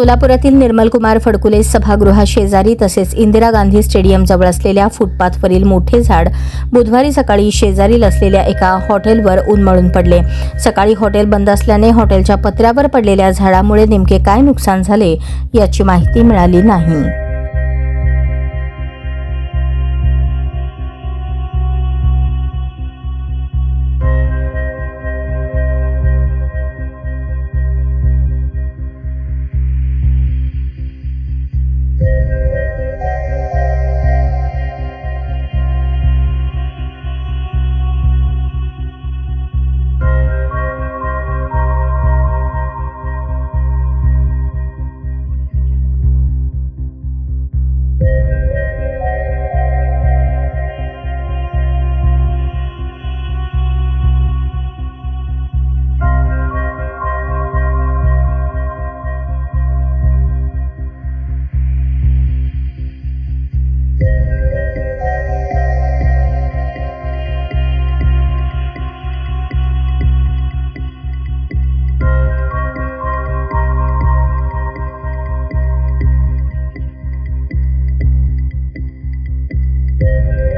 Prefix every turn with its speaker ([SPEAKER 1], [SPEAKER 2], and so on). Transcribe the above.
[SPEAKER 1] सोलापुरातील निर्मलकुमार फडकुले सभागृहाशेजारी तसेच इंदिरा गांधी स्टेडियम जवळ असलेल्या फुटपाथवरील मोठे झाड बुधवारी सकाळी शेजारील असलेल्या एका हॉटेलवर उन्मळून पडले. सकाळी हॉटेल बंद असल्याने हॉटेलच्या पत्र्यावर पडलेल्या झाडामुळे नेमके काय नुकसान झाले याची माहिती मिळाली नाही. thank you